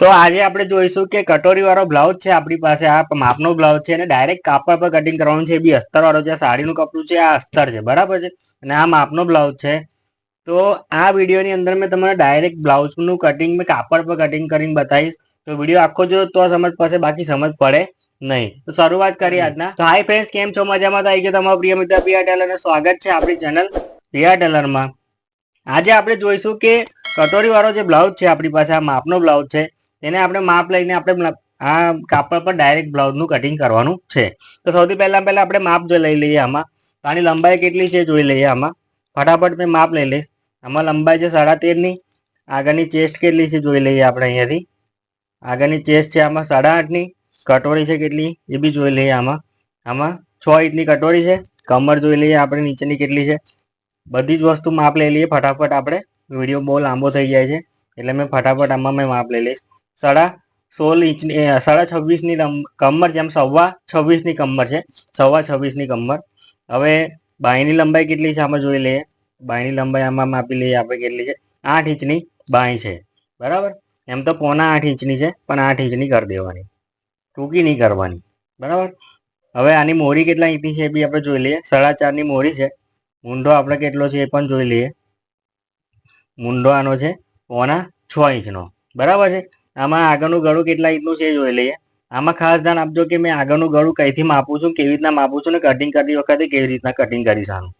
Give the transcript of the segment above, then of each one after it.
તો આજે આપણે જોઈશું કે કટોરી વાળો બ્લાઉઝ છે આપણી પાસે આ માપનો બ્લાઉઝ છે અને ડાયરેક્ટ કાપડ પર કટિંગ કરવાનું છે. એ બી અસ્તર વાળો છે સાડીનું કપડું છે આ અસ્તર છે બરાબર છે? અને આ માપનો બ્લાઉઝ છે. તો આ વિડીયોની અંદર મેં તમને ડાયરેક્ટ બ્લાઉઝનું કટિંગ મેં કાપડ પર કટિંગ કરીને બતાવીશ. તો વીડિયો આખો જો તો સમજ પડશે બાકી સમજ પડે નહીં. તો શરૂઆત કરીએ આજના. તો હાય ફ્રેન્ડ્સ કેમ છો? મજામાં તો આવી ગયો તમારો પ્રિય મિત્ર પ્રિયા ટેલર સ્વાગત છે આપણી ચેનલ પ્રિયા ટેલરમાં. આજે આપણે જોઈશું કે કટોરી વાળો જે બ્લાઉઝ છે આપણી પાસે આ માપનો બ્લાઉઝ છે. તેને આપણે માપ લઈને આપણે આ કાપડ પર ડાયરેક્ટ બ્લાઉઝનું કટિંગ કરવાનું છે. તો સૌથી પહેલા પહેલા આપણે માપ જો લઈ લઈએ આમાં. તો આની લંબાઈ કેટલી છે જોઈ લઈએ આમાં. ફટાફટ મેં માપ લઈ લઈશ. આમાં લંબાઈ છે સાડા તેરની આગળની ચેસ્ટ કેટલી છે જોઈ લઈએ આપણે અહીંયાથી. આગળની ચેસ્ટ છે આમાં સાડા આઠની કટોરી છે કેટલી? એ બી જોઈ લઈએ આમાં. આમાં છ ઇંચની કટોરી છે. કમર જોઈ લઈએ આપણે નીચેની કેટલી છે. બધી જ વસ્તુ માપ લઈ લઈએ. ફટાફટ આપણે વીડિયો બહુ લાંબો થઈ જાય છે. એટલે મેં ફટાફટ આમાં મેં માપ લઈ લઈશ. સાડા સોળ ઇંચની સાડા છવ્વીસની કમર છે એમ સવા છવ્વીસની કમર છે, સવા છવ્વીસની કમર. હવે બાંયની લંબાઈ કેટલી છે આમાં જોઈ લઈએ. બાંયની લંબાઈ આમાં માપી લઈએ આપણે કેટલી છે. આઠ ઇંચની બાંય છે. બરાબર? એમ તો પોના આઠ ઇંચની છે, પણ આઠ ઇંચની કરી દેવાની. ટૂંકી નહીં કરવાની. બરાબર? હવે આની મોરી કેટલા ઇંચની છે એ બી આપણે જોઈ લઈએ. સાડા ચારની મોરી છે. મૂંઢો આપણે કેટલો છે એ પણ જોઈ લઈએ. મૂંઢો આનો છે પોના છ ઇંચનો. બરાબર છે? આમાં આગળનું ગળું કેટલા ઇંચનું છે જોઈ લઈએ. આમાં ખાસ ધ્યાન આપજો કે મેં આગળનું ગળું કઈથી માપું છું, કેવી રીતના માપું છું ને કટિંગ કરતી વખતે કેવી રીતના કટિંગ કરીશ આનું.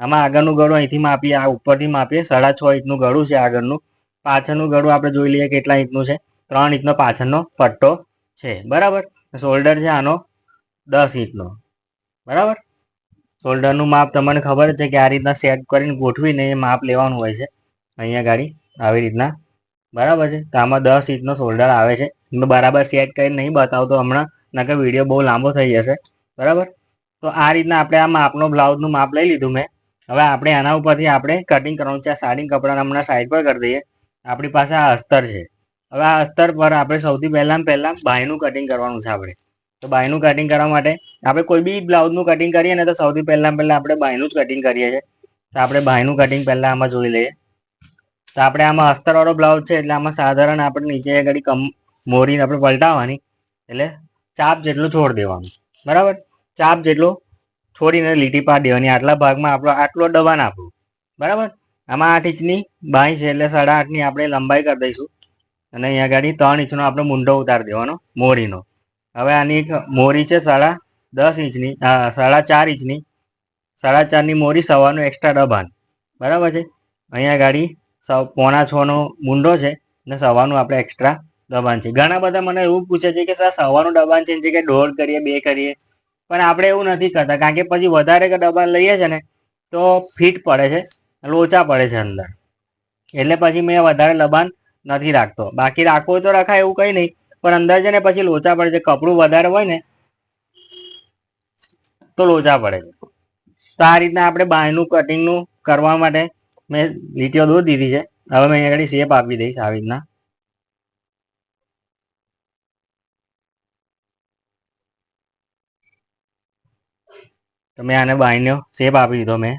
આમાં આગળનું ગળું અહીંથી માપીએ, આ ઉપરથી માપીએ. સાડા છ ઇંચનું ગળું છે આગળનું. પાછળનું ગળું આપણે જોઈ લઈએ કેટલા ઇંચનું છે. ત્રણ ઇંચનો પાછળનો પટ્ટો છે. બરાબર? શોલ્ડર છે આનો દસ ઇંચનો. બરાબર? શોલ્ડરનું માપ તમને ખબર છે કે આ રીતના સેટ કરીને ગોઠવીને એ માપ લેવાનું હોય છે. અહીંયા ગાડી આવી રીતના બરાબર છે? તો આમાં દસ ઇંચનો શોલ્ડર આવે છે. બરાબર સેટ કરીને નહીં બતાવતો હમણાં. નકર વીડિયો બહુ લાંબો થઈ જશે. બરાબર? તો આ રીતના આપણે આ માપનો બ્લાઉઝનું માપ લઈ લીધું મેં. હવે આપણે આના ઉપરથી આપણે કટિંગ કરવાનું છે. આ સાડી કપડાને હમણાં સાઈડ પર કરી દઈએ. આપણી પાસે આ અસ્તર છે. હવે આ અસ્તર પર આપણે સૌથી પહેલાં પહેલાં બાયનું કટિંગ કરવાનું છે આપણે. તો બાયનું કટિંગ કરવા માટે આપણે કોઈ બી બ્લાઉઝનું કટિંગ કરીએ ને તો સૌથી પહેલાં પહેલાં આપણે બાયનું જ કટિંગ કરીએ છીએ. તો આપણે બાયનું કટિંગ પહેલાં આમાં જોઈ લઈએ. તો આપણે આમાં અસ્તરવાળો બ્લાઉઝ છે એટલે આમાં સાધારણ આપણે નીચે ઘડી કમ મોરીને આપણે પલટાવવાની એટલે ચાપ જેટલું છોડ દેવાનું. બરાબર? ચાપ જેટલું છોડીને લીટી પાડી દેવાની. આટલા ભાગમાં આપણો આટલો દબાણ આપણું. બરાબર? આમાં આઠ ઇંચની બાઈ છે એટલે સાડા આઠની આપણે લંબાઈ કરી દઈશું. અને અહીંયા ગાડી ત્રણ ઇંચનો આપણો મુંડો ઉતારી દેવાનો, મોરીનો. હવે આની એક મોરી છે સાડા દસ ઇંચની સાડા ચાર ઇંચની. સાડા ચારની મોરી સવારનું એક્સ્ટ્રા દબાણ. બરાબર છે? અહીંયા ગાડી સવ, પોણા છનો મુંડો છે ને સવારનું આપણે એક્સ્ટ્રા દબાણ છે. ઘણા બધા મને એવું પૂછે છે કે સર, સવારનું દબાણ છે કે દોઢ કરીએ, બે કરીએ. પણ આપણે એવું નથી કરતા, કારણ કે પછી વધારે દબાણ લઈએ છે ને, તો ફિટ પડે છે, લોચા પડે છે અંદર. એટલે પછી મેં વધારે દબાણ નથી રાખતો. બાકી રાખવું તો રખાય, એવું કંઈ નહીં. પણ અંદર છે ને પછી લોચા પડે છે. કપડું વધારે હોય ને, તો લોચા પડે છે. તો આ રીતના આપણે બાયનું કટિંગનું કરવા માટે મેં લીટીઓ દોરી દીધી છે. હવે મેં અહીંયા શેપ આપી દઈશ આવી રીતના. તો મેં આને બાયનો શેપ આપી દીધો મેં.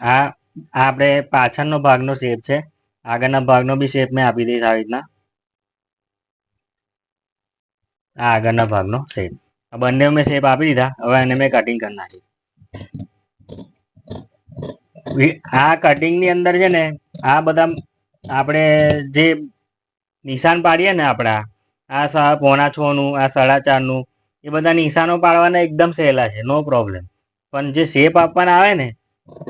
આ આપણે પાછળનો ભાગનો શેપ છે. આગળના ભાગનો બી શેપ મેં આપી દઈશ આવી રીતના. આગળના ભાગનો શેપ આ બંને મેં શેપ આપી દીધા. હવે એને મેં કટિંગ કરી નાખી. વી- કટિંગની અંદર છે ને, આ બધા આપણે જે નિશાન પાડીએ ને આપણા, આ સા છ નું આ સાડા ચારનું એ બધા નિશાનો પાડવાના એકદમ સહેલા છે, નો પ્રોબ્લેમ પણ જે શેપ આપવાના આવે ને,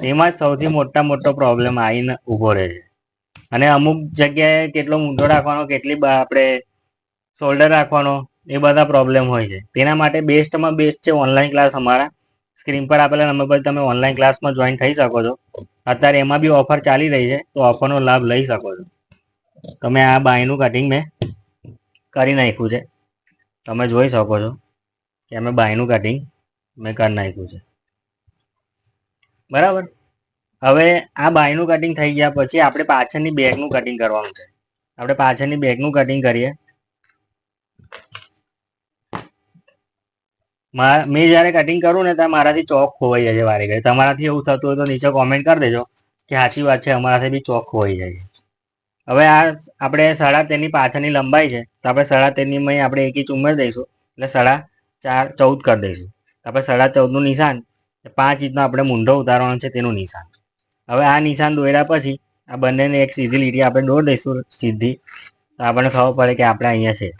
તેમાં જ સૌથી મોટા મોટો પ્રોબ્લેમ આવીને ઊભો રહે છે. અને અમુક જગ્યાએ કેટલો મૂંઢો રાખવાનો, કેટલી આપણે શોલ્ડર રાખવાનો, એ બધા પ્રોબ્લેમ હોય છે. તેના માટે બેસ્ટમાં બેસ્ટ છે ઓનલાઈન ક્લાસ અમારા. સ્ક્રીન પર આપેલા નંબર પર તમે ઓનલાઈન ક્લાસમાં જોઈન થઈ શકો છો. અત્યારે એમાં બી ઓફર ચાલી રહી છે, તો ઓફરનો લાભ લઈ શકો છો. તમે આ બાયનું કટિંગ મેં કરી નાખ્યું છે. તમે જોઈ શકો છો કે અમે બાયનું કટિંગ મેં કરી નાખ્યું છે. બરાબર? હવે આ બાયનું કટિંગ થઈ ગયા પછી આપણે પાછળની બેગનું કટિંગ કરવાનું છે. આપણે પાછળની બેગનું કટિંગ કરીએ. મા- જ્યારે કટિંગ કરું ને ત્યારે મારાથી ચોક ખોવાઈ જાય છે વારે ઘડી. તમારાથી એવું થતું હોય તો નીચે કોમેન્ટ કરી દેજો કે સાચી વાત છે, અમારાથી બી ચોક ખોવાઈ જાય છે. હવે આ આપણે સાડા તેરની પાછળની લંબાઈ છે, તો આપણે સાડા તેરની આપણે એક ઇંચ ઉમેરી દઈશું, એટલે સાડા ચાર ચૌદ કરી દઈશું. આપણે સાડા ચૌદનું નિશાન પાંચ ઇંચનો આપણે મૂંઢો ઉતારવાનો છે તેનું નિશાન. હવે આ નિશાન દોર્યા પછી આ બંનેને એક સીધી લીટી આપણે દોર દઈશું, સીધી. તો આપણને ખબર પડે કે આપણે અહીંયા છે.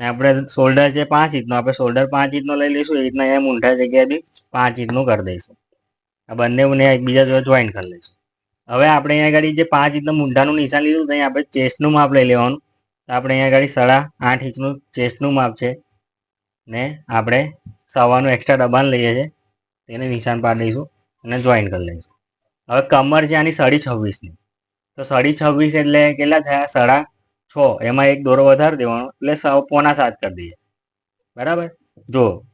ને આપણે શોલ્ડર છે પાંચ ઇંચનો, આપણે શોલ્ડર પાંચ ઇંચનો લઈ લઈશું, એ રીતના અહીંયા મૂંઢા જગ્યાએ બી પાંચ ઇંચનું કરી દઈશું. આ બંને એકબીજા જોડે જોઈન કરી લઈશું. હવે આપણે અહીંયા આગળ જે પાંચ ઇંચનું મૂંઢાનું નિશાન લીધું ત્યાં આપણે ચેસ્ટનું માપ લઈ લેવાનું. તો આપણે અહીંયા આગળ સાડા આઠ ઇંચનું ચેસ્ટનું માપ છે. ને આપણે સવાનું એક્સ્ટ્રા દબાણ લઈએ છીએ, તેને નિશાન પાડી દઈશું અને જોઈન કરી લઈશું. હવે કમર છે આની સાડી છવ્વીસની. તો સાડી છવ્વીસ એટલે કેટલા થયા? સાડા છ એમાં એક દોરો વધારી દેવાનો, એટલે સાવ પોના સાત કરી દઈએ. બરાબર? જો,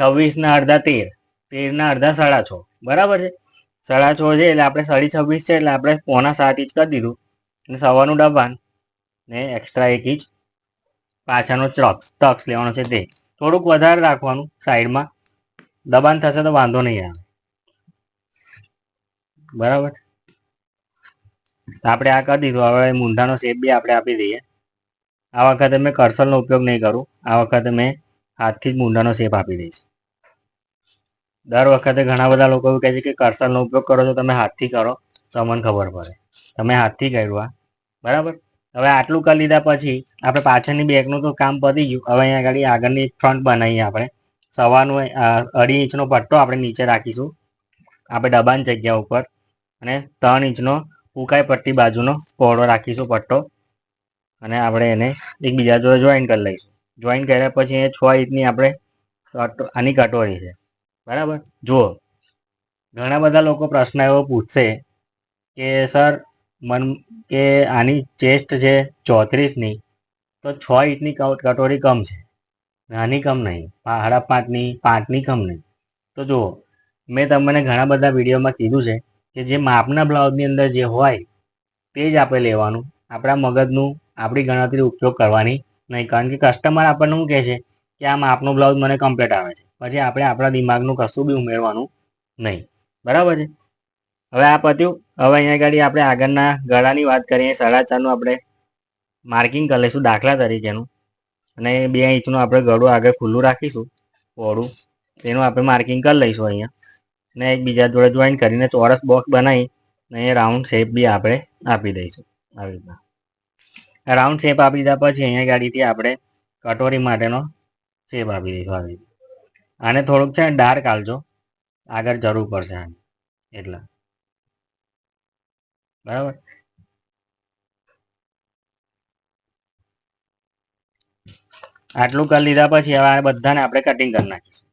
છવ્વીસના અડધા તેર, તેરના અડધા સાડા છ. બરાબર છે? સાડા છ છે, એટલે આપણે સાડી છવ્વીસ છે, એટલે આપણે પોણા સાત ઇંચ કરી દીધું. અને સવાનું દબાણ ને એક્સ્ટ્રા એક ઇંચ પાછળનો ચક્સ ટક્સ લેવાનો છે તે. થોડુંક વધારે રાખવાનું સાઈડમાં. દબાણ થશે તો વાંધો નહીં આવે. બરાબર? આપણે આ કરી દીધું. હવે મૂંઢાનો શેપ બી આપણે આપી દઈએ. આ વખતે મેં કર્સલનો ઉપયોગ નહીં કરું. આ વખતે મેં હાથથી જ મૂંઢાનો શેપ આપી દઈશ. દર વખતે ઘણા બધા લોકો એવું કહે છે કે કર્સરનો ઉપયોગ કરો તો તમે હાથથી કરો. તો મને ખબર પડે. તમે હાથથી કર્યું આ. બરાબર? હવે આટલું કરી લીધા પછી આપણે પાછળની બેગનું તો કામ પતી ગયું. હવે અહીંયા આગળ આગળની ફ્રન્ટ બનાવીએ આપણે. સવાનું અઢી ઇંચનો પટ્ટો આપણે નીચે રાખીશું. આપણે ડબાની જગ્યા ઉપર. અને ત્રણ ઇંચનો ઉકાઈ પટ્ટી બાજુનો પહોળો રાખીશું પટ્ટો. અને આપણે એને એકબીજા જોડે જોઈન કરી લઈશું. જોઈન કર્યા પછી એ છ ઇંચની આપણે આની કટોરી છે. બરાબર? જુઓ. ઘણા બધા લોકો પ્રશ્ન એવો પૂછશે કે, સર, મન, કે આની ચેસ્ટ છે ચોત્રીસની, તો છ ઇંચની કટોરી કમ છે. નાની કમ નહીં. સાડા પાંચની પાંચની કમ નહીં. તો જુઓ. મેં તમને ઘણા બધા વિડીયોમાં કીધું છે કે જે માપના બ્લાઉઝની અંદર જે હોય તે જ આપણે લેવાનું. આપણા મગજનું આપણી ગણતરી ઉપયોગ કરવાની નહીં, કારણ કે કસ્ટમર આપણને શું કહે છે કે આ માપનો બ્લાઉઝ મને કમ્પ્લીટ આવે છે. પછી આપણે આપણા દિમાગનું કશું બી ઉમેરવાનું નહીં. બરાબર છે? હવે આ પત્યું, હવે અહીંયા ગાડી આપણે આગળના ગળાની વાત કરીએ, સાડા ચારનું આપણે માર્કિંગ કરી લઈશું દાખલા તરીકેનું. અને બે ઇંચનું આપણે ગળું આગળ ખુલ્લું રાખીશું, પહોળું. તેનું આપણે માર્કિંગ કરી લઈશું અહીંયા. ને એકબીજા જોડે જોઈન કરીને ચોરસ બોક્સ બનાવી ને એ રાઉન્ડ શેપ બી આપણે આપી દઈશું આવી રીતના. રાઉન્ડ શેપ આપી દીધા પછી અહીંયા ગાડીથી આપણે કટોરી માટેનો શેપ આપી દઈશું આવી રીતે. આને થોડુંક છે ડાર્ક આલજો. આગળ જરૂર પડશે આને. એટલા. બરાબર? આટલું કરી લીધા પછી હવે આ બધાને આપણે કટિંગ કરી નાખીશું.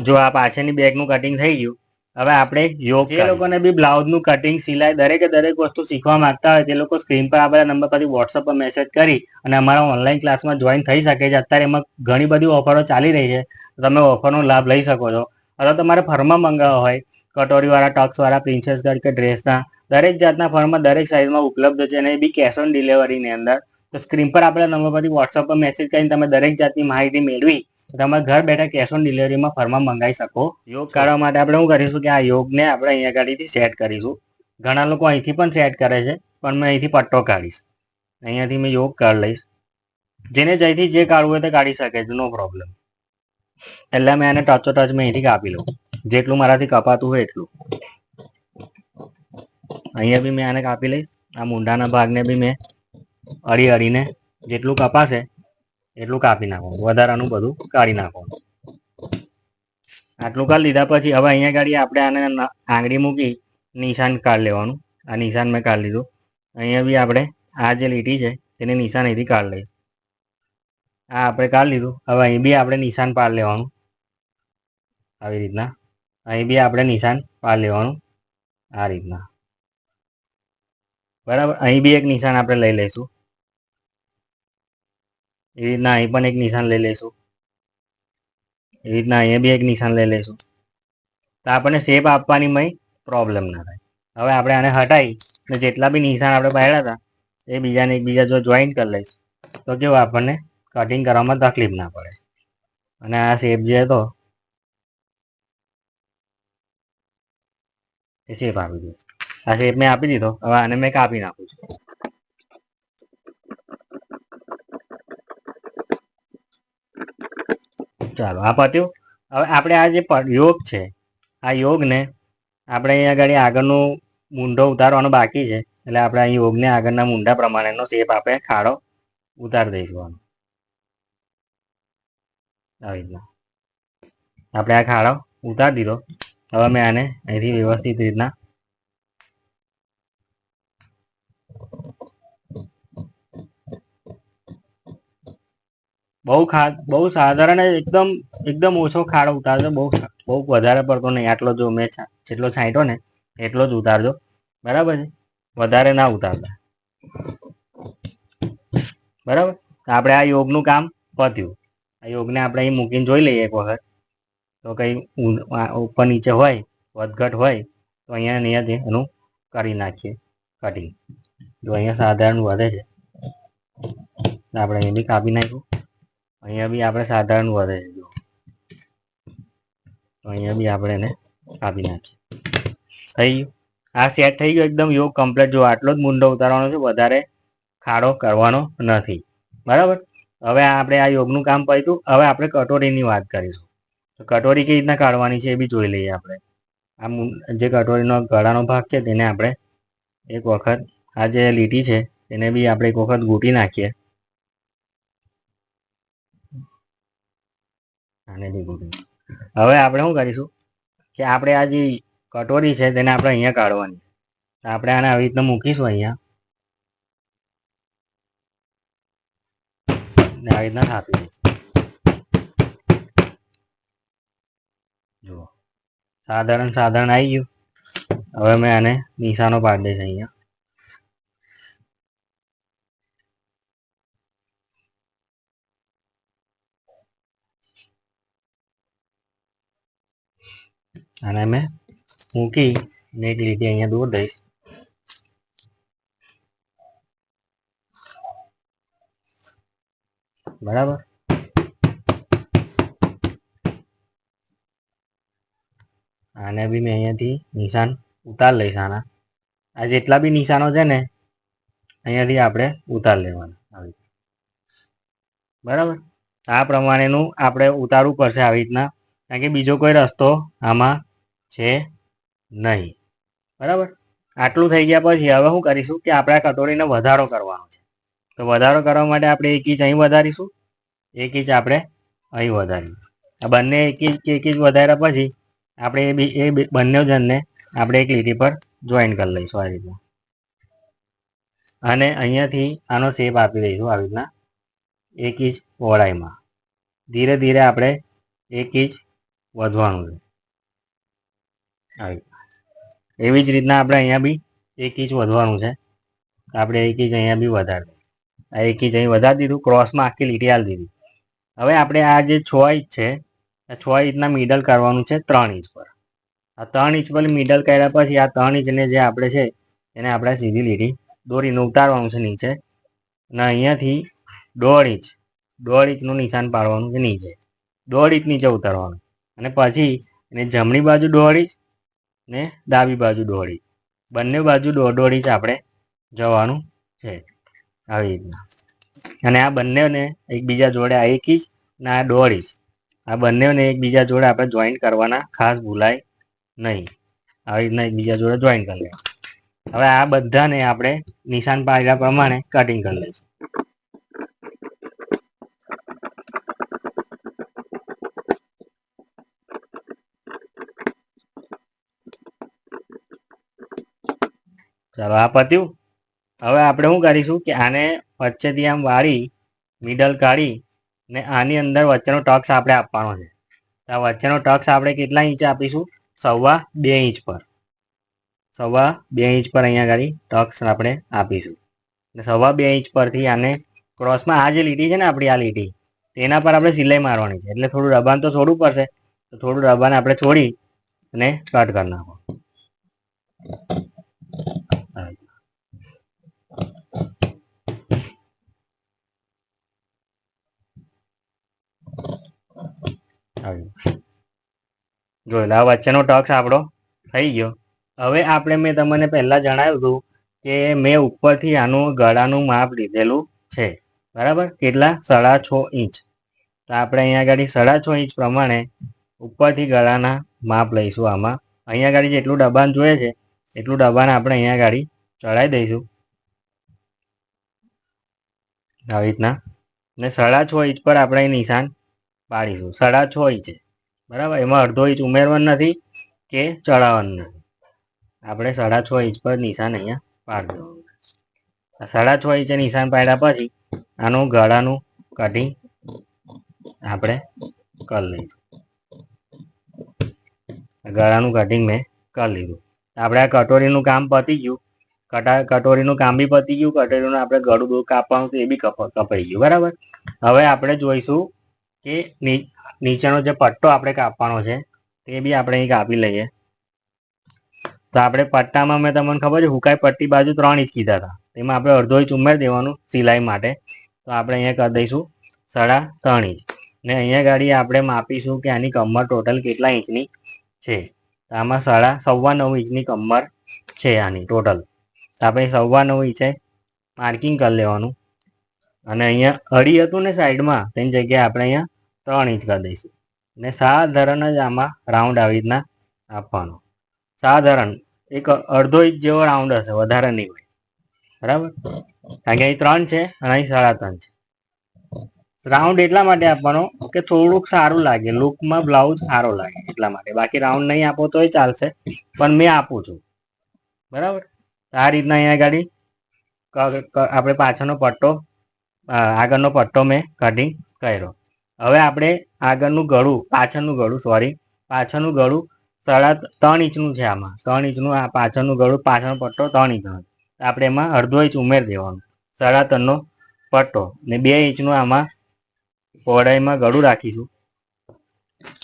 જો આ પાછળની બેગનું કટિંગ થઈ ગયું હવે આપણે યોગ જે લોકોને બી બ્લાઉઝનું કટિંગ સિલાઈ દરેકે દરેક વસ્તુ શીખવા માંગતા હોય તે લોકો સ્ક્રીન પર આપેલા નંબર પરથી વોટ્સઅપ પર મેસેજ કરી અને અમારા ઓનલાઈન ક્લાસમાં જોઈન થઈ શકે છે. અત્યારે એમાં ઘણી બધી ઓફરો ચાલી રહી છે. તમે ઓફરનો લાભ લઈ શકો છો. અથવા તમારે ફર્મા મંગાવવા હોય કટોરીવાળા ટક્સવાળા પ્રિન્સેસ કટ કે ડ્રેસના દરેક જાતના ફર્મા દરેક સાઇઝમાં ઉપલબ્ધ છે અને એ બી કેશ ઓન ડિલિવરીની અંદર. તો સ્ક્રીન પર આપેલા નંબર પરથી વોટ્સઅપ પર મેસેજ કરીને તમે દરેક જાતની માહિતી મેળવી તમે ઘર બેઠા કેશ ઓન ડિલિવરીમાં ફરમાં મંગાવી શકો. યોગ કરવા માટે આપણે શું કરીશું કે આ યોગને આપણે અહીંયા ગાડીથી સેટ કરીશું. ઘણા લોકો અહીંથી પણ સેટ કરે છે, પણ મેં અહીંથી પટ્ટો કાઢીશ. અહીંયાથી મેં યોગ કાઢ લઈશ. જેને જઈથી જે કાઢવું હોય તે કાઢી શકે છે નો પ્રોબ્લેમ એટલે મેં એને ટચો ટચ મેં અહીંથી કાપી લઉં. જેટલું મારાથી કપાતું હોય એટલું. અહીંયા બી મેં આને કાપી લઈશ. આ મૂંડાના ભાગને બી મેં અડી અડીને જેટલું કપાશે એટલું કાપી નાખવાનું, વધારાનું બધું કાઢી નાખવાનું. આટલું કાઢી લીધા પછી હવે અહીંયા ગાડી આપણે આને આંગળી મૂકી નિશાન કાઢ લેવાનું. આ નિશાન મેં કાઢી લીધું. અહીંયા બી આપણે આ જે લીટી છે તેને નિશાન અહીંથી કાઢી લઈશ આ આપણે કાઢી લીધું. હવે અહીં બી આપણે નિશાન પાડી લેવાનું. આવી રીતના. અહીં બી આપણે નિશાન પાડી લેવાનું. આ રીતના. બરાબર? અહીં બી એક નિશાન આપણે લઈ લઈશું. એ રીતના અહીં પણ એક નિશાન લઈ લઈશું. એ રીતના અહીંયા બી એક નિશાન લઈ લઈશું. તો આપણને શેપ આપવાની મય પ્રોબ્લેમ ના થાય. હવે આપણે આને હટાવી ને જેટલા બી નિશાન આપણે પહેર્યા હતા, એ બીજાને એકબીજા જો જોઈન કરી લઈશ. તો કેવું આપણને કટિંગ કરવામાં તકલીફ ના પડે. અને આ શેપ જે હતો, એ શેપ આપી દીધો. આ શેપ મેં આપી દીધો. હવે આને મેં કાપી નાખું છું. ચાલો, આ પત્યું હવે આપણે આ જે યોગ છે, આ યોગને આપણે અહીંયા આગળ આગળનો મૂંઢો ઉતારવાનો બાકી છે. એટલે આપણે અહીં યોગને આગળના મૂંઢા પ્રમાણેનો શેપ આપણે ખાડો ઉતારી દઈશું આવી રીતના. આપણે આ ખાડો ઉતારી દીધો. હવે મેં આને અહીંથી વ્યવસ્થિત રીતના બહુ ખા, બહુ સાધારણ એકદમ એકદમ ઓછો ખાડો ઉતારજો, બહુ બહુ વધારે પડતો નહીં, આટલો જો મેં જેટલો છાંટ્યો ને, એટલો જ ઉતારજો, બરાબર છે? વધારે ના ઉતારતા. બરાબર? આપણે આ યોગનું કામ પત્યું. આ યોગને આપણે અહીં મૂકીને જોઈ લઈએ એક વખત. તો કંઈ ઉપર નીચે હોય, વધઘટ હોય, તો અહીંયા અહીંયા એનું કરી નાખીએ કટિંગ જો અહીંયા સાધારણ વધે છે આપણે અહીં બી કાપી નાખ્યું અહીંયા બી આપણે સાધારણ વધે છે અહીંયા બી આપણે એને કાપી નાખીએ. થઈ ગયું? આ સેટ થઈ ગયો એકદમ, યોગ કમ્પ્લીટ જો આટલો જ મુંડો ઉતારવાનો છે, વધારે ખાડો કરવાનો નથી. બરાબર? હવે આપણે આ યોગનું કામ પત્યું હવે આપણે કટોરીની વાત કરીશું. કટોરી કેવી રીતના કાઢવાની છે એ બી જોઈ લઈએ આપણે. આ જે કટોરીનો ગળાનો ભાગ છે, તેને આપણે એક વખત, આ જે લીટી છે, તેને બી આપણે એક વખત ગૂંટી નાખીએ. હવે આપણે શું કરીશું કે આપણે આ જે કટોરી છે તેને આપણે અહીંયા કાઢવાની. આપણે આને આવી રીતના મૂકીશું અહીંયા. આવી રીતના થાપી દઈશું. જુઓ. સાધારણ સાધારણ આવી ગયું. હવે મેં આને નિશાનો પાડી દઈશ અહીંયા. આને મેં મૂકી ને એક લીટી અહીંયા દૂર દઈશ. બરાબર? આને બી મેં અહીંયાથી નિશાન ઉતાર લઈશ આના. આ જેટલા બી નિશાનો છે ને, અહીંયાથી આપણે ઉતાર લેવાના આવી બરાબર? આ પ્રમાણેનું આપણે ઉતારવું પડશે આવી રીતના. કારણ કે બીજો કોઈ રસ્તો આમાં છે નહીં. બરાબર? આટલું થઈ ગયા પછી હવે શું કરીશું કે આપણે કટોરીને વધારો કરવાનો છે. તો વધારો કરવા માટે આપણે એક ઇંચ અહીં વધારીશું, એક ઇંચ આપણે અહીં વધારીશું. આ બંને એક ઇંચ એક ઇંચ વધાર્યા પછી આપણે એ બી, એ બંને જણને આપણે એક લીટી પર જોઈન કરી લઈશું આ રીતના. અને અહીંયાથી આનો શેપ આપી દઈશું આવી રીતના. એક ઇંચ પહોળાઈમાં. ધીરે ધીરે આપણે એક ઇંચ વધવાનું છે. આવી એવી જ રીતના આપણે અહીંયા બી એક ઇંચ વધવાનું છે. આપણે એક ઇંચ અહીંયા બી વધારી. આ એક ઇંચ અહીં વધારી દીધું, ક્રોસમાં આખી લીટી આલી દીધી. હવે આપણે આ જે છ ઇંચ છે છ ઇંચના મિડલ કરવાનું છે ત્રણ ઇંચ પર. આ ત્રણ ઇંચ પર મિડલ કર્યા પછી આ ત્રણ ઇંચને જે આપણે છે, એને આપણે સીધી લીટી દોરીને ઉતારવાનું છે નીચે. અને અહીંયાથી દોઢ ઇંચ, દોઢ ઇંચનું નિશાન પાડવાનું છે નીચે. દોઢ ઇંચ નીચે ઉતારવાનું. અને પછી એને જમણી બાજુ દોઢ ઇંચ ને ડાબી બાજુ દોઢ બંને બાજુ દોઢ દોઢ આપણે, જવાનું છે. આવી રીતના. અને આ બંનેને એકબીજા જોડે આ એક ને આ દોઢ આ બંનેને એકબીજા જોડે આપણે જોઈન કરવાના, ખાસ ભૂલાય નહીં. આવી રીતના એકબીજા જોડે જોઈન કરી લેવા હવે આ બધાને આપણે નિશાન પાડ્યા પ્રમાણે કટિંગ કરી લઈશું. ચાલો, આ પત્યું. હવે આપણે શું કરીશું કે આને વચ્ચેથી આમ વાળી મિડલ કાઢી ને આની અંદર વચ્ચેનો ટક્સ આપણે આપવાનો છે. આ વચ્ચેનો ટક્સ આપણે કેટલા ઇંચ આપીશું? સવા બે ઇંચ પર. સવા બે ઇંચ પર અહીંયા આગળ ટક્સ આપણે આપીશું. ને સવા બે ઇંચ પરથી આને ક્રોસમાં આ જે લીટી છે ને આપણી, આ લીટી, તેના પર આપણે સિલાઈ મારવાની છે. એટલે થોડું રબાન તો છોડવું પડશે. તો થોડું રબાન આપણે છોડી અને કટ કરી નાખો. આવી જો વચ્ચેનો ટક્સ આપણો થઈ ગયો. હવે આપણે મેં તમને પહેલા જણાવ્યું હતું કે મેં ઉપરથી આનું ગળાનું માપ લીધેલું છે. બરાબર? કેટલા? સાડા છ ઇંચ. તો આપણે અહીંયા આગળ સાડા છ ઇંચ પ્રમાણે ઉપરથી ગળાના માપ લઈશું આમાં. અહીંયા આગળ જેટલું દબાણ જોઈએ છે, એટલું દબાણ આપણે અહીંયા આગળ ચડાવી દઈશું. આવી રીતના. ને સાડા છ ઇંચ પર આપણે નિશાન પાડીશું સાડા છ ઇંચ. બરાબર? એમાં અડધો ઇંચ ઉમેરવાનું નથી કે ચડાવવાનું નથી. આપણે સાડા છ ઇંચ પર નિશાન અહીંયા પાડી દેવાનું. સાડા છ ઇંચે નિશાન પાડ્યા પછી આનું ગળાનું કટિંગ આપણે કરી લઈશું. ગળાનું કટિંગ મેં કરી લીધું. આપણે આ કટોરીનું કામ પતી ગયું. કટા, કટોરીનું કામ બી પતી ગયું. કટોરીનું આપણે ગળું દૂધ કાપવાનું એ બી કપાઈ ગયું. બરાબર? હવે આપણે જોઈશું કે નીચેનો જે પટ્ટો આપણે કાપવાનો છે, તે બી આપણે અહીં કાપી લઈએ. તો આપણે પટ્ટામાં મેં તમને ખબર છે, હુકાઈ પટ્ટી બાજુ ત્રણ ઇંચ કીધા હતા. તેમાં આપણે અડધો ઇંચ ઉમેરી દેવાનું સિલાઈ માટે. તો આપણે અહીંયા કરી દઈશું સાડા ત્રણ ઇંચ. ને અહીંયા ગાડી આપણે માપીશું કે આની કમર ટોટલ કેટલા ઇંચની છે. આમાં સાડા સવા નવ ઇંચની કમર છે આની ટોટલ. આપણે સવા નવ ઇંચે માર્કિંગ કરી લેવાનું. અને અહીંયા અડી હતું ને સાઈડમાં, તેની જગ્યાએ આપણે અહીંયા ત્રણ ઇંચ કરી દઈશું. ને સાધારણ જ આમાં રાઉન્ડ આવી રીતના આપવાનો. સાધારણ એક અડધો ઇંચ જેવો રાઉન્ડ હશે, વધારે નહીં હોય. બરાબર? કારણ કે અહીં ત્રણ છે અને અહીં સાડા ત્રણ છે. રાઉન્ડ એટલા માટે આપવાનો કે થોડુંક સારું લાગે. લુકમાં બ્લાઉઝ સારો લાગે એટલા માટે. બાકી રાઉન્ડ નહીં આપો તોય ચાલશે. પણ મેં આપું છું. બરાબર? આ રીતના અહીંયા ગાડી આપણે પાછળનો પટ્ટો આગળનો પટ્ટો મેં કટિંગ કર્યો. હવે આપણે આગળનું ગળું, પાછળનું ગળું સોરી પાછળનું ગળું સાડા ત્રણ ઇંચનું છે આમાં. ત્રણ ઇંચનું આ પાછળનું ગળું, પાછળનો પટ્ટો ત્રણ ઇંચનો આપણે એમાં અડધો ઇંચ ઉમેરી દેવાનું. સાડા ત્રણનો પટ્ટો. ને બે ઇંચનું આમાં પહોળાઈમાં ગળું રાખીશું.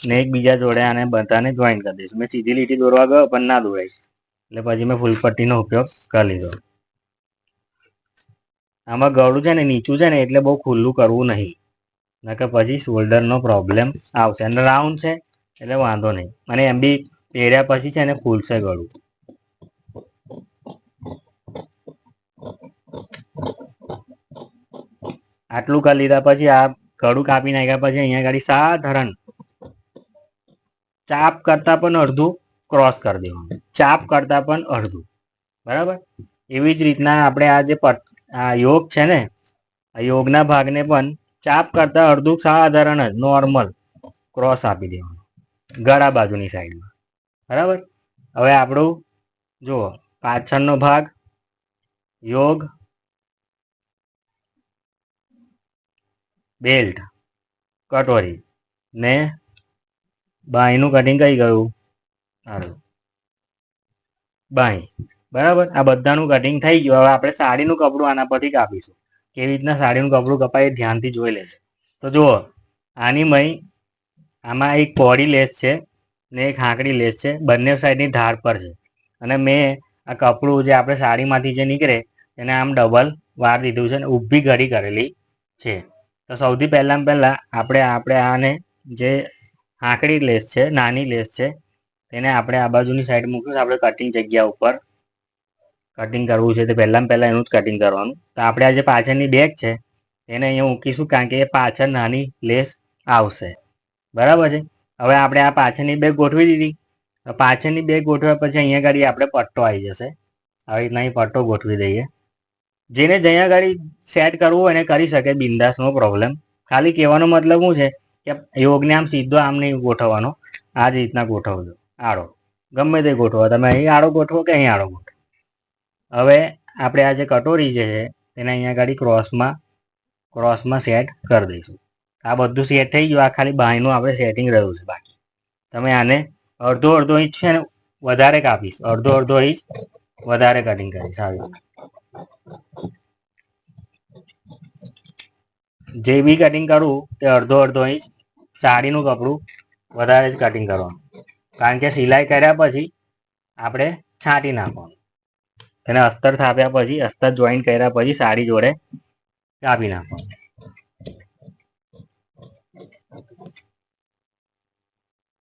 ને એકબીજા જોડે આને બધાને જોઈન કરી દઈશું. મેં સીધી લીટી દોરવા ગયો, પણ ના દોરાઈ એટલે પછી મેં ફૂલપટ્ટીનો ઉપયોગ કરી લીધો. આમાં ગળું છે ને, નીચું છે ને, એટલે બહુ ખુલ્લું કરવું નહીં. નકર પછી શોલ્ડરનો પ્રોબ્લેમ આવશે. અને રાઉન્ડ છે, એટલે વાંધો નહીં. અને એમ બી પહેર્યા પછી છે ને ખુલશે ગળું. આટલું કરી લીધા પછી આ ગળું કાપી નાખ્યા પછી અહીંયા ગાડી સાધારણ ચાપ કરતા પણ અડધું ક્રોસ કરી દેવાનું. ચાપ કરતા પણ અડધું. બરાબર? એવી જ રીતના આપણે આ જે યોગ છે ને, આ યોગના ભાગને પણ ચાપ કરતા અડધું સાધારણ જ નોર્મલ ક્રોસ આપી દેવાનું. ગળા બાજુની સાઈડમાં બરાબર? હવે આપણું, જુઓ, પાછળનો ભાગ, યોગ બેલ્ટ કટોરી, ને બાંયનું કટિંગ કઈ ગયું? સારું. બાંય. બરાબર? આ બધાનું કટિંગ થઈ ગયું. હવે આપણે સાડીનું કપડું આના પરથી કાપીશું. કેવી રીતના સાડીનું કપડું કપાય ધ્યાનથી જોઈ લેજો. તો જુઓ, આની મય, આમાં એક પોડી લેસ છે ને એક હાંકડી લેસ છે, બંને સાઈડની ધાર પર છે. અને મેં આ કપડું જે આપણે સાડીમાંથી જે નીકળે, એને આમ ડબલ વાર દીધું છે અને ઊભી ઘડી કરેલી છે. તો સૌથી પહેલાં પહેલાં આપણે આપણે આને જે હાંકડી લેસ છે, નાની લેસ છે, તેને આપણે આ બાજુની સાઈડ મૂકીશું આપણે કટિંગ જગ્યા ઉપર કટિંગ કરવું છે તે પહેલાં પહેલાં એનું જ કટિંગ કરવાનું. તો આપણે આ જે પાછળની બેગ છે, એને અહીંયા મૂકીશું કારણ કે એ પાછળ નાની લેસ આવશે. બરાબર છે? હવે આપણે આ પાછળની બેગ ગોઠવી દીધી. પાછળની બેગ ગોઠવ્યા પછી અહીંયા ગાડી આપણે પટ્ટો આવી જશે. આવી રીતના અહીં પટ્ટો ગોઠવી દઈએ. જેને જ્યાં ગાડી સેટ કરવું એને કરી શકે બિંદાસનો પ્રોબ્લેમ ખાલી કહેવાનો મતલબ શું છે કે યોગને આમ સીધો આમ નહીં ગોઠવવાનો. આ જ રીતના ગોઠવજો. આડો. ગમે તે ગોઠવો. તમે અહીં આડો ગોઠવો કે અહીં આડો ગોઠવો? હવે આપણે આ જે કટોરી છે, તેને અહીંયા આગળ ક્રોસમાં ક્રોસમાં સેટ કરી દઈશું. આ બધું સેટ થઈ ગયું, આ ખાલી બાયનું આપણે સેટિંગ રહ્યું છે બાકી. તમે આને અડધો અડધો ઇંચ છે ને, વધારે કાપીશ. અડધો અડધો ઇંચ, વધારે કટિંગ કરીશ. આવી જે બી કટિંગ કરું, તે અડધો અડધો ઇંચ, સાડીનું કપડું વધારે જ કટિંગ કરવાનું. કારણ કે સિલાઈ કર્યા પછી, આપણે છાંટી નાખવાનું. તેને અસ્તર થાપ્યા પછી અસ્તર જોઈન કર્યા પછી સાડી જોડે કાપી નાખો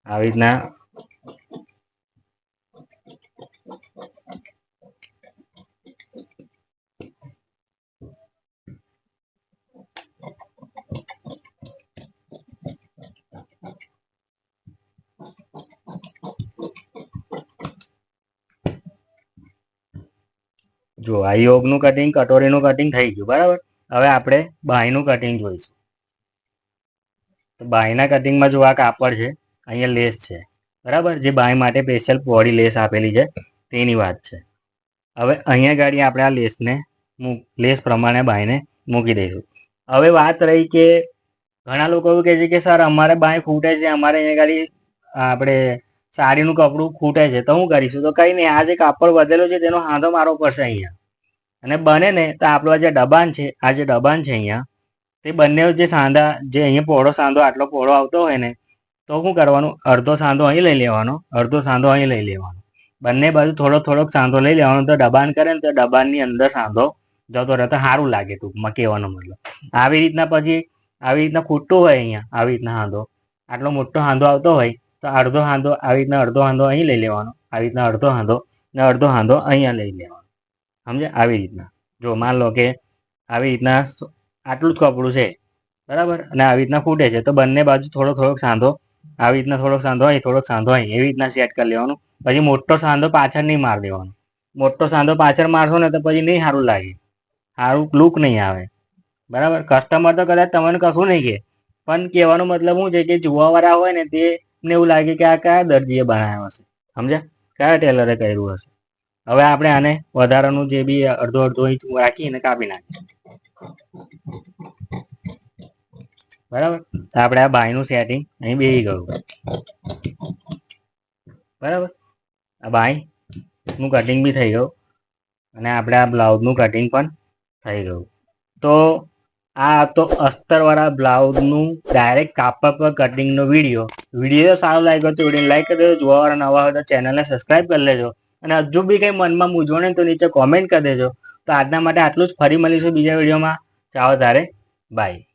આવી રીતના જો આ યોગનું કટિંગ કટોરીનું કટિંગ થઈ ગયું, બરાબર? હવે આપણે બાયનું કટિંગ જોઈશું. તો બાયના કટિંગમાં જો આ કાપડ છે, અહીંયા લેસ છે, બરાબર? જે બાય માટે સ્પેશિયલ બોડી લેસ આપેલી છે, તેની વાત છે. હવે અહીંયા ગાડી આપણે આ લેસને લેસ પ્રમાણે બાયને મૂકી દઈશું. હવે વાત રહી કે ઘણા લોકો એવું કહે છે કે, સર, અમારે બાય ખૂટે છે, અમારે અહીંયા ગાડી, આપણે સાડીનું કપડું ખૂટે છે, તો હું કરીશું? તો કંઈ નહીં, આ જે કાપડ વધેલો છે, તેનો હાંધો મારવો પડશે અહીંયા. અને બને ને તો આપણો જે દબાણ છે, આ જે દબાણ છે અહીંયા, તે બંને જે સાંધા, જે અહીંયા પહોળો સાંધો આટલો પહોળો આવતો હોય ને, તો શું કરવાનું? અડધો સાંધો અહીં લઈ લેવાનો, અડધો સાંધો અહીં લઈ લેવાનો. બંને બાજુ થોડો થોડોક સાંધો લઈ લેવાનો, તો દબાણ કરે ને તો દબાણની અંદર સાંધો જતો રહે, તો સારું લાગે ટૂંકમાં કહેવાનો મતલબ. આવી રીતના પછી, આવી રીતના ખૂટતું હોય અહીંયા, આવી રીતના સાંધો. આટલો મોટો સાંધો આવતો હોય, તો અડધો સાંધો, આવી રીતના અડધો સાંધો અહીં લઈ લેવાનો, આવી રીતના અડધો સાંધો ને અડધો સાંધો અહીંયા લઈ લેવાનો. સમજે આવી રીતના. જો માન લો કે આવી રીતના આટલું જ કપડું છે, બરાબર? અને આવી રીતના ફૂટે છે, તો બંને બાજુ થોડો થોડોક સાંધો, આવી રીતના થોડોક સાંધો અહીં, થોડોક સાંધો અહીં, એવી રીતના સેટ કરી લેવાનું. પછી મોટો સાંધો પાછળ નહીં માર દેવાનો. મોટો સાંધો પાછળ મારશો ને તો પછી નહીં સારું લાગે. સારું લુક નહીં આવે. બરાબર? કસ્ટમર તો કદાચ તમને કશું નહીં કે. પણ કહેવાનો મતલબ શું છે કે જોવાવાળા હોય ને તેને એવું લાગે કે આ કયા દરજીએ બનાવ્યો હશે. સમજ્યા? કયા ટેલરે કર્યું હશે? હવે આપણે આને વધારાનું જે બી અડધો અડધો ઇંચ રાખીને કાપી નાખીએ બરાબર? આપણે આ બાયનું સેટિંગ અહીં બેસી ગયું. બરાબર? આ બાયનું કટિંગ બી થઈ ગયું. અને આપણે આ બ્લાઉઝનું કટિંગ પણ થઈ ગયું. તો આ તો અસ્તરવાળા બ્લાઉઝનું ડાયરેક્ટ કાપા પર કટિંગનો વીડિયો વીડિયો સારો લાગ્યો તો વીડિયો લાઈક કરી દેજો. જોવાવાળા નવા હોય તો ચેનલને સબસ્ક્રાઈબ કરી લેજો. અને હજુ બી કંઈ મનમાં મૂંઝવણ તો નીચે કોમેન્ટ કરી દેજો. તો આજના માટે આટલું જ. ફરી મળીશું બીજા વિડીયોમાં. ચાલો તારે. બાય